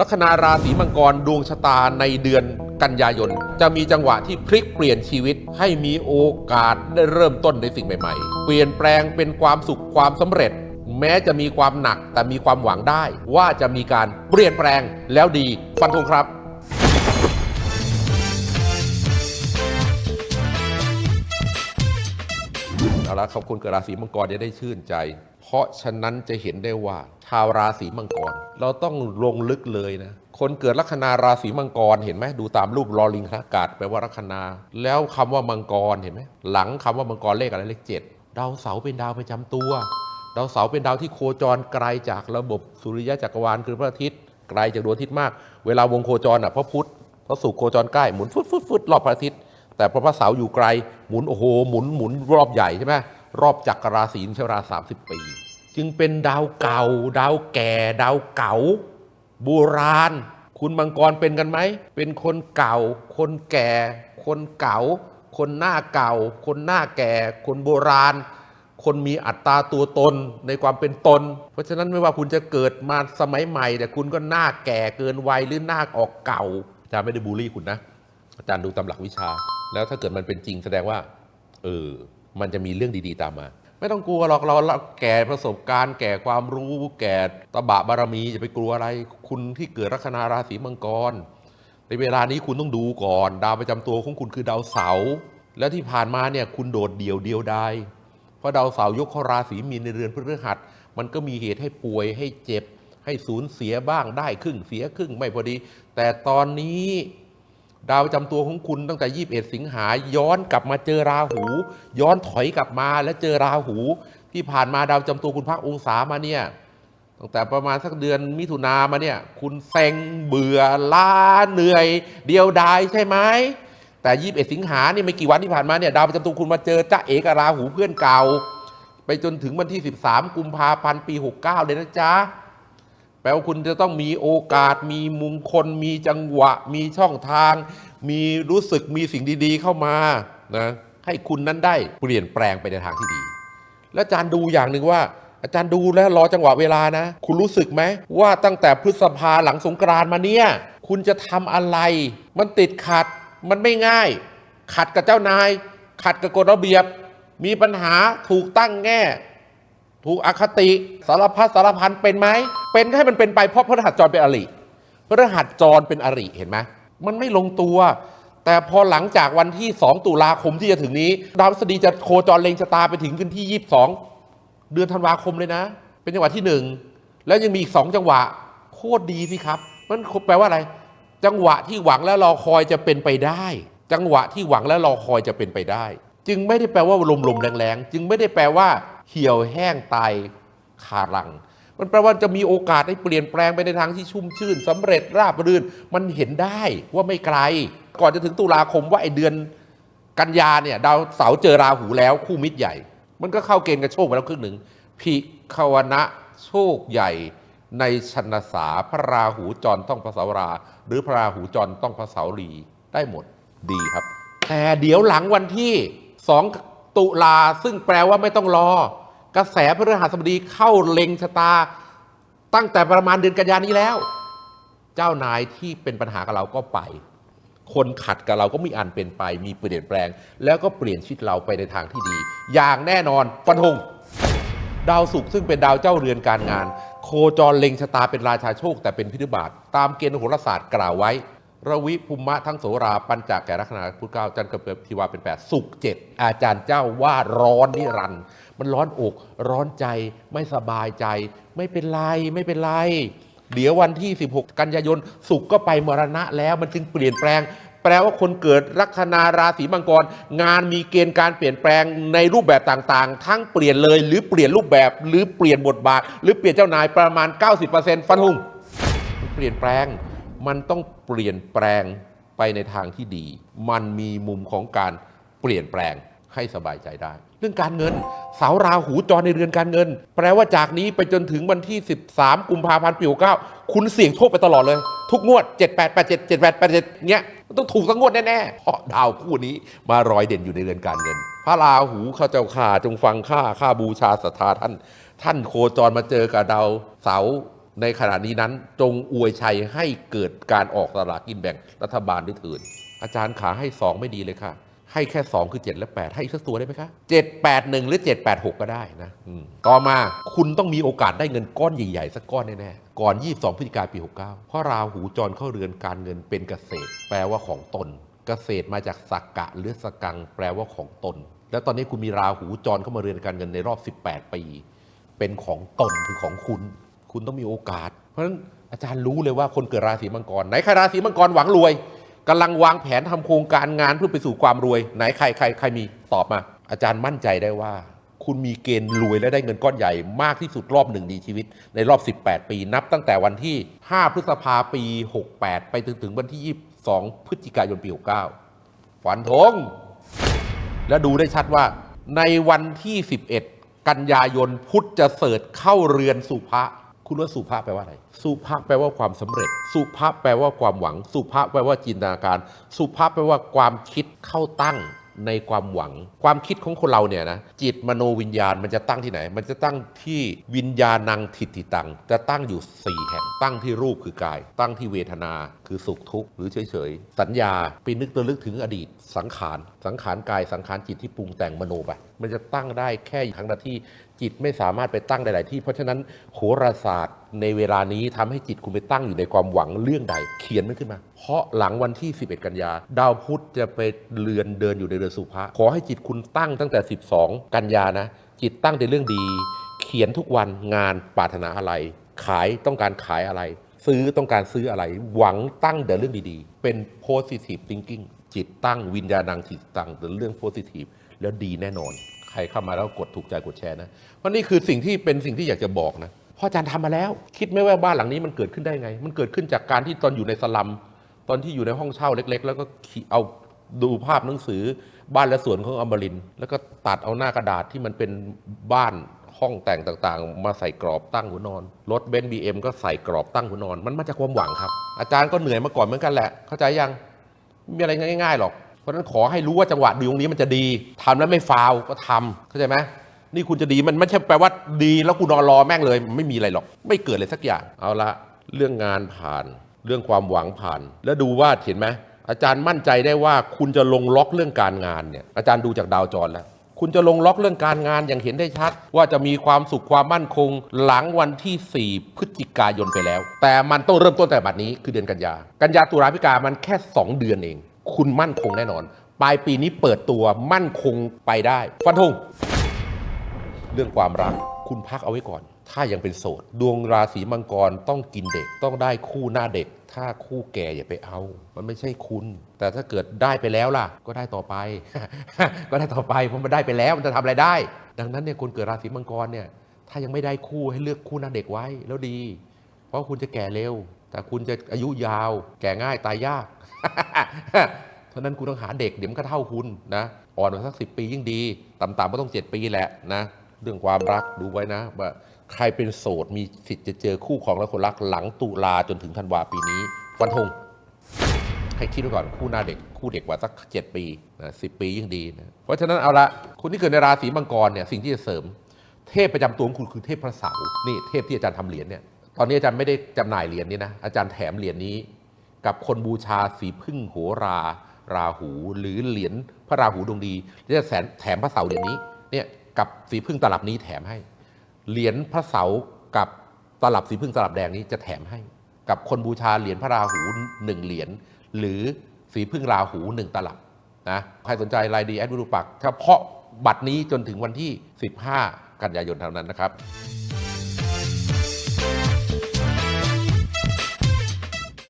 ลัคนาราศีมังกรดวงชะตาในเดือนกันยายน จะมีจังหวะที่พลิกเปลี่ยนชีวิตให้มีโอกาสได้เริ่มต้นในสิ่งใหม่ ๆ เปลี่ยนแปลงเป็นความสุขความสำเร็จ แม้จะมีความหนักแต่มีความหวังได้ ว่าจะมีการเปลี่ยนแปลงแล้วดีฟันธงครับ ละขอบคุณเกิดราศีมังกรจะได้ชื่นใจ เพราะฉะนั้นจะเห็นได้ว่าชาวราศีมังกร เราต้องลงลึกเลยนะคนเกิดลัคนาราศีมังกรเห็นไหมดูตามรูปลอลิงคากาศแปลว่าลัคนา แล้วคำว่ามังกรเห็นไหมหลังคำว่ามังกรเลขอะไรเลขเจ็ดดาวเสาร์เป็นดาวประจำตัวดาวเสาร์เป็นดาวที่โคจรไกลจากระบบสุริยะจักรวาลคือพระอาทิตย์ไกลจากดวงอาทิตย์มาก เวลาวงโคจรอะพระพุธพระศุกร์โคจรใกล้หมุนฟุดฟุดฟุดรอบพระอาทิตย์แต่พอพระเสาร์อยู่ไกลหมุนโอ้โหหมุนหมุนรอบใหญ่ใช่ไหม รอบจักรราศีใช้เวลา30 ปี จึงเป็นดาวเก่า ดาวแก่ ดาวเก่าโบราณ คุณมังกรเป็นกันไหม เป็นคนเก่า คนแก่ คนเก่า คนหน้าเก่า คนหน้าแก่ คนโบราณ คนมีอัตราตัวตนในความเป็นตน เพราะฉะนั้นไม่ว่าคุณจะเกิดมาสมัยใหม่แต่คุณก็หน้าแก่เกินวัยหรือหน้าออกเก่าอาจารย์ไม่ได้บูลลี่คุณนะอาจารย์ดูตำหลักวิชา แล้วถ้าเกิดมันเป็นจริงแสดงว่า เออ มันจะมีเรื่องดีๆตามมา ไม่ต้องกลัวหรอกเราแก่ประสบการณ์ แก่ความรู้ แก่ตบะบารมีจะไปกลัวอะไร คุณที่เกิดลัคนาราศีมังกร ในเวลานี้คุณต้องดูก่อน ดาวประจำตัวของคุณคือดาวเสาร์แล้วที่ผ่านมาเนี่ยคุณโดดเดี่ยวเดียวดายเพราะดาวเสาร์ยกเข้าราศีมีนในเรือนพฤหัส มันก็มีเหตุให้ป่วยให้เจ็บ ให้สูญเสียบ้างได้ครึ่งเสียครึ่งไม่พอดี แต่ตอนนี้ ดาวประจำตัวของคุณตั้งแต่ 21 สิงหาย้อนกลับมาเจอราหู ย้อนถอยกลับมาแล้วเจอราหู ที่ผ่านมาดาวประจำตัวคุณพักองศามาเนี่ยตั้งแต่ประมาณสักเดือนมิถุนามาเนี่ยคุณเซ็งเบื่อล้าเหนื่อย เดียวดายใช่ไหมแต่ 21 สิงหาเนี่ยไม่กี่วันที่ผ่านมาเนี่ยดาวประจำตัวคุณมาเจอจ้าเอกราหูเพื่อนเก่า ไปจนถึงวันที่ 13 กุมภาพันธ์ปี 69 เลยนะจ๊ะ แปลว่าคุณจะต้องมีโอกาส มีมุมคนมีจังหวะ มีช่องทาง มีรู้สึกมีสิ่งดีๆ เข้ามานะให้คุณนั้นได้เปลี่ยนแปลงไปในทางที่ดี แล้วอาจารย์ดูอย่างหนึ่งว่า อาจารย์ดูแล้วรอจังหวะเวลานะ คุณรู้สึกไหมว่าตั้งแต่พฤษภาหลังสงกรานต์มาเนี่ย คุณจะทำอะไร มันติดขัดมันไม่ง่าย ขัดกับเจ้านาย ขัดกับกฎระเบียบ มีปัญหาถูกตั้งแง่ ถูกอคติสารพัดสารพันเป็นไหม เป็นให้มันเป็นไปเพราะพระรหัสจรเป็นอริพระรหัสจรเป็นอริเห็นไหมมันไม่ลงตัว แต่พอหลังจากวันที่ 2 ตุลาคมที่จะถึงนี้ ดาวพฤษฎีจะโคจรเลงชะตาไปถึงขึ้นที่ 22 เดือนธันวาคมเลยนะ เป็นจังหวะที่ 1 แล้วยังมีอีก 2 จังหวะ โคตรดีสิครับ มันแปลว่าอะไร จังหวะที่หวังและรอคอยจะเป็นไปได้ จังหวะที่หวังและรอคอยจะเป็นไปได้ จึงไม่ได้แปลว่าลมๆแรงๆ จึงไม่ได้แปลว่า เหี่ยวแห้งตายคารัง มันแปลว่าจะมีโอกาสได้เปลี่ยนแปลงไปในทางที่ชุ่มชื่นสำเร็จราบรื่นมันเห็นได้ว่าไม่ไกล ก่อนจะถึงตุลาคมว่าไอเดือนกันยาเนี่ยดาวเสาร์เจอราหูแล้วคู่มิตรใหญ่ มันก็เข้าเกณฑ์กับโชคไปแล้วครึ่งหนึ่งพิขวนะโชคใหญ่ในชนสาพระราหูจรต้องพระเสารา หรือพระราหูจรต้องพระเสารีได้หมดดีครับ แต่เดี๋ยวหลังวันที่2 ตุลาซึ่งแปลว่าไม่ต้องรอ กระแสพฤหัสบดีเข้าเล็งชะตา ตั้งแต่ประมาณเดือนกันยานี้แล้ว เจ้านายที่เป็นปัญหากับเราก็ไป คนขัดกับเราก็มีอันเป็นไป มีเปลี่ยนแปลง แล้วก็เปลี่ยนชีวิตเราไปในทางที่ดี อย่างแน่นอนฟันธงดาวศุกร์ซึ่งเป็นดาวเจ้าเรือนการงาน โคจรเล็งชะตาเป็นราชาโชคแต่เป็นพิธิบาตตามเกณฑ์โหราศาสตร์กล่าวไว้ ระวิภูมะทั้งโสราปัญจแก่ลัคนาพุทธเก้าจันทร์กับทีวาเป็นแปดศุกเจ็ดอาจารย์เจ้าว่าร้อนนิรันด์มันร้อนอก ร้อนใจไม่สบายใจ ไม่เป็นไรไม่เป็นไร เดี๋ยววันที่ 16 กันยายนศุกก็ไปมรณะแล้วมันจึงเปลี่ยนแปลง แปลว่าคนเกิดลัคนาราศีมังกร งานมีเกณฑ์การเปลี่ยนแปลงในรูปแบบต่างๆ ทั้งเปลี่ยนเลยหรือเปลี่ยนรูปแบบหรือเปลี่ยนบทบาท หรือเปลี่ยนเจ้านายประมาณ 90%ฟันหุ่งเปลี่ยนแปลง มันต้องเปลี่ยนแปลงไปในทางที่ดี มันมีมุมของการเปลี่ยนแปลงให้สบายใจได้ เรื่องการเงิน เสาราหูจรในเรือนการเงิน แปลว่าจากนี้ไปจนถึงวันที่ 13 กุมภาพันธ์ปี69คุณเสี่ยงโชคไปตลอดเลย ทุกงวด 7 8 8 7 7 8 8 7เงี้ยมันต้องถูกทั้งงวดแน่ๆเพราะดาวคู่นี้มารอยเด่นอยู่ในเรือนการเงิน พระราหูข้าเจ้าข่าจงฟังข้าข้าบูชาศรัทธาท่าน ท่านโคจรมาเจอกับดาวเสา ในขณะนี้นั้นจงอวยชัยให้เกิดการออกสลากกินแบ่งรัฐบาลด้วยเถิดอาจารย์ขาให้ 2 ไม่ดีเลยค่ะ ให้แค่ 2 คือ 7 และ 8 ให้อีกสักตัวได้ไหมคะ 7 8 1 หรือ 7 8 6 ก็ได้นะต่อมาคุณต้องมีโอกาสได้เงินก้อนใหญ่ ๆ สักก้อนแน่ๆ ก่อน 22พฤศจิกายนปี 69 เพราะราหูจรเข้าเรือนการเงินเป็นเกษตร แปลว่าของตน เกษตรมาจากสักกะหรือสกัง แปลว่าของตน แล้วตอนนี้คุณมีราหูจรเข้ามาเรือนการเงินในรอบ 18 ปี เป็นของตนคือของคุณ คุณต้องมีโอกาส เพราะฉะนั้นอาจารย์รู้เลยว่าคนเกิดราศีมังกร ไหนใครราศีมังกรหวังรวยกำลังวางแผนทำโครงการงานเพื่อไปสู่ความรวย ไหนใครใครใครมีตอบมา อาจารย์มั่นใจได้ว่า คุณมีเกณฑ์รวยและได้เงินก้อนใหญ่มากที่สุดรอบหนึ่งในชีวิต ในรอบ 18 ปี นับตั้งแต่วันที่ 5 พฤษภาปี 68 ไปถึงถึงวันที่ 22 พฤศจิกายนปี 69ฝันธงแล้วดูได้ชัดว่า ในวันที่ 11 กันยายนพุทธจะเสริฐเข้าเรือนสุภะ คุณว่าสุภะแปลว่าอะไร สุภะแปลว่าความสำเร็จ สุภะแปลว่าความหวัง สุภะแปลว่าจินตนาการ สุภะแปลว่าความคิดเข้าตั้งในความหวัง ความคิดของคนเราเนี่ยนะจิตมโนวิญญาณมันจะตั้งที่ไหน มันจะตั้งที่วิญญาณังทิฏฐิตัง จะตั้งอยู่สี่แห่งตั้งที่รูปคือกาย ตั้งที่เวทนาคือสุขทุกข์หรือเฉยๆ สัญญาไปนึกตัวลึกถึงอดีตสังขาร สังขารกายสังขารจิตที่ปรุงแต่งมโนไปมันจะตั้งได้แค่ทั้งหน้าที่จิตไม่สามารถไปตั้งได้หลายที่ เพราะฉะนั้นโหราศาสตร์ในเวลานี้ทำให้จิตคุณไปตั้งอยู่ในความหวังเรื่องใด เขียนมันขึ้นมา เพราะหลังวันที่ 11 กันยา ดาวพุธจะไปเรือนเดินอยู่ในเรือนสุภะขอให้จิตคุณตั้งตั้งแต่ 12 กันยานะ จิตตั้งในเรื่องดี เขียนทุกวันงานปรารถนาอะไร ขายต้องการขายอะไร ซื้อต้องการซื้ออะไร หวังตั้งแต่เรื่องดีๆ เป็น positive thinking จิตตั้งวิญญาณังจิตตั้งแต่เรื่อง positive แล้วดีแน่นอน ใครเข้ามาแล้วกดถูกใจกดแชร์นะ เพราะนี่คือสิ่งที่เป็นสิ่งที่อยากจะบอกนะพราะอาจารย์ทำมาแล้ว คิดไหม่ว่าบ้านหลังนี้มันเกิดขึ้นได้ไง มันเกิดขึ้นจากการที่ตอนอยู่ในสลัม ตอนที่อยู่ในห้องเช่าเล็ก ๆ แล้วก็เอาดูภาพหนังสือบ้านและสวนของอมรินแล้วก็ตัดเอาหน้ากระดาษที่มันเป็นบ้านห้องแต่งต่างๆ มาใส่กรอบตั้งหัวนอน รถเบนซ์บีเอ็มก็ใส่กรอบตั้งหัวนอน มันมาจากความหวังครับ อาจารย์ก็เหนื่อยมาก่อนเหมือนกันแหละ เข้าใจยัง ม่มีอะไรง่ายๆหรอก เพราะฉะนั้นขอให้รู้ว่าจังหวะดีตรงนี้มันจะดีทำแล้วไม่ฟาวก็ทำเข้าใจไหมนี่คุณจะดีมันไม่ใช่แปลว่าดีแล้วกูนอนรอแม่งเลยไม่มีอะไรหรอก ไม่เกิดเลยสักอย่างเอาละเรื่องงานผ่าน เรื่องความหวังผ่าน แล้วดูว่าเห็นไหมอาจารย์มั่นใจได้ว่าคุณจะลงล็อกเรื่องการงานเนี่ยอาจารย์ดูจากดาวจรแล้ว คุณจะลงล็อกเรื่องการงานอย่างเห็นได้ชัด ว่าจะมีความสุขความมั่นคง หลังวันที่ 4 พฤศจิกายนไปแล้ว แต่มันต้องเริ่มต้นแต่บัดนี้คือเดือนกันยา กันยาตุลาพิกามันแค่ 2 เดือนเอง คุณมั่นคงแน่นอน ปลายปีนี้เปิดตัวมั่นคงไปได้ ฟันธงเรื่องความรักคุณพักเอาไว้ก่อน ถ้ายังเป็นโสด ดวงราศีมังกรต้องกินเด็กต้องได้คู่หน้าเด็ก ถ้าคู่แก่อย่าไปเอา มันไม่ใช่คุณ แต่ถ้าเกิดได้ไปแล้วล่ะ ก็ได้ต่อไป ก็ได้ต่อไปเพราะมันได้ไปแล้วมันจะทำอะไรได้ ดังนั้นเนี่ยคนเกิดราศีมังกรเนี่ยถ้ายังไม่ได้คู่ให้เลือกคู่หน้าเด็กไว้แล้วดี เพราะคุณจะแก่เร็ว แต่คุณจะอายุยาว แก่ง่ายตายยากเพราะฉะนั้นคุณต้องหาเด็กเดี๋ยวมันก็เท่าคุณนะอ่อนกว่าสักสิปียิ่งดี ต่ำๆก็ต้อง 7 ปีแหละนะเรื่องความรักดูไว้นะว่า ใครเป็นโสดมีสิทธิ์จะเจอคู่ของและคนรักหลังตุลาจนถึงธันวาปีนี้ฟันธงให้คิดไว้ก่อนคู่หน้าเด็กคู่เด็กกว่าสัก 7 ปีนะสิปียิ่งดีนะเพราะฉะนั้นเอาละคุณที่เกิดในราศีมังกรเนี่ยสิ่งที่จะเสริม เทพประจำตัวของคุณคือเทพพระเสาร์นี่เทพที่อาจารย์ทำเหรียญเนี่ยตอนนี้อาจารย์ไม่ได้จำหน่ายเหรียญนี้นะอาจารย์แถมเหรียญนี้ กับคนบูชาสีพึ่งโหราราหูหรือเหรียญพระราหูดวงดีจะแสนแถมพระเสาร์เหรียญนี้เนี่ยกับสีพึ่งตลับนี้แถมให้ เหรียญพระเสากับตลับสีพึ่งตลับแดงนี้จะแถมให้ กับคนบูชาเหรียญพระราหูหนึ่งเหรียญหรือสีพึ่งราหูหนึ่งตลับนะใครสนใจรายดีแอดวิรูปักเฉพาะบัตรนี้จนถึงวันที่ 15 กันยายนเท่านั้นนะครับ